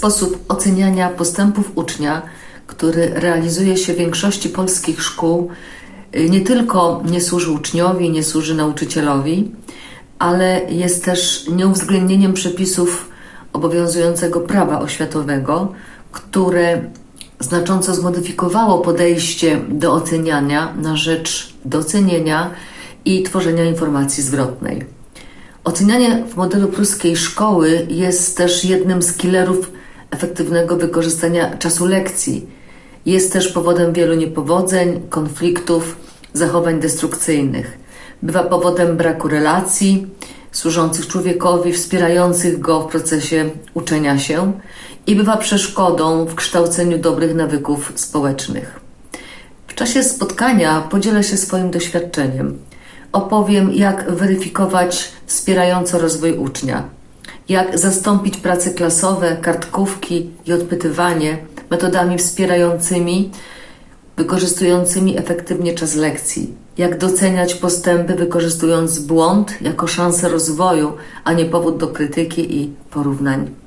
sposób oceniania postępów ucznia, który realizuje się w większości polskich szkół, y, nie tylko nie służy uczniowi, nie służy nauczycielowi, ale jest też nieuwzględnieniem przepisów obowiązującego prawa oświatowego, które znacząco zmodyfikowało podejście do oceniania na rzecz docenienia i tworzenia informacji zwrotnej. Ocenianie w modelu pruskiej szkoły jest też jednym z killerów efektywnego wykorzystania czasu lekcji. Jest też powodem wielu niepowodzeń, konfliktów, zachowań destrukcyjnych. Bywa powodem braku relacji służących człowiekowi, wspierających go w procesie uczenia się i bywa przeszkodą w kształceniu dobrych nawyków społecznych. W czasie spotkania podzielę się swoim doświadczeniem. Opowiem, jak weryfikować wspierająco rozwój ucznia, jak zastąpić prace klasowe, kartkówki i odpytywanie metodami wspierającymi, wykorzystującymi efektywnie czas lekcji, jak doceniać postępy, wykorzystując błąd jako szansę rozwoju, a nie powód do krytyki i porównań.